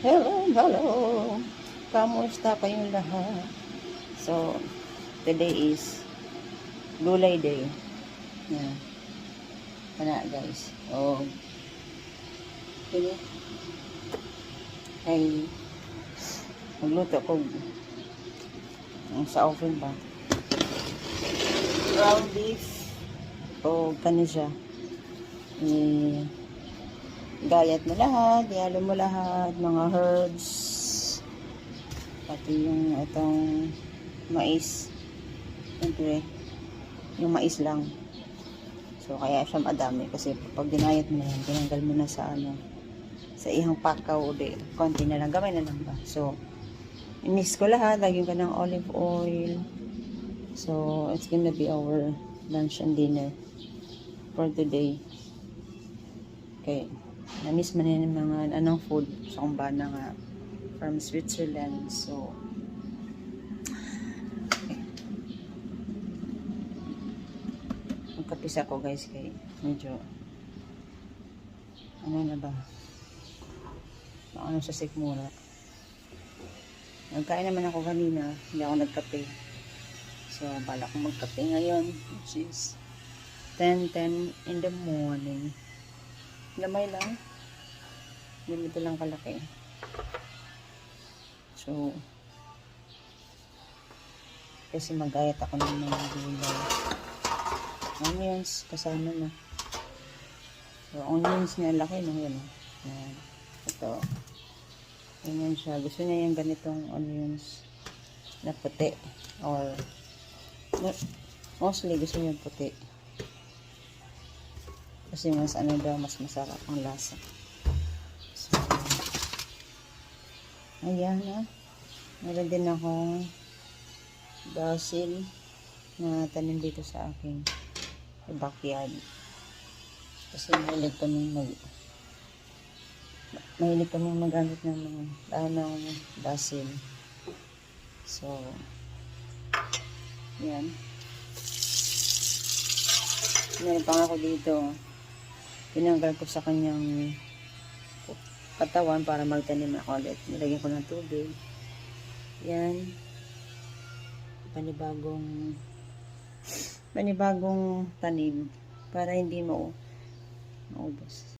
Hello, hello. Kamusta kayong lahat? So, today is gulay day. Yan. Kana guys. Oh. Pili. Ay, magluto ko ang sa oven ba? Ground beef o kani siya. Eh, gayat mo lahat, ihalo mo lahat, mga herbs, pati yung itong mais. Siyempre, yung mais lang. So, kaya siya madami kasi pag dinayat mo na yan, tinanggal mo na sa ano, sa ihang pakaw uli. Konti na lang, gamay na lang ba? So, mix ko lahat, lagyan ko ng olive oil. So, it's gonna be our lunch and dinner for today. Okay. Na-miss man yun mga anong food sa kumbana nga from Switzerland. So, okay. Magkapis ako guys kay medyo ano na ba? Ano sa sikmura. Nagkain naman ako kanina, hindi ako nagkape. So, bala ko magkape ngayon, which is 10.10 in the morning. Lamay lang. Ganito lang kalaki. So, kasi magayat ako ng mga gulay. Onions, kasama na. So, onions niya, laki no, yan. oh. Yan. Ito. Ganyan siya. Gusto niya yung ganitong onions na puti. Or, mo- mostly gusto niya puti. Kasi mas ano daw, mas masarap ang lasa. So, ayan na. Meron din akong basil na tanim dito sa aking backyard. Kasi mahilig kami mag mahilig kami magamit ng mga dahon ng basil. So, yan. Meron pa ako dito. Tinanggal ko sa kanyang katawan para magtanim ako ulit. Nilagyan ko ng tubig. Yan. Panibagong panibagong tanim para hindi mo maubos.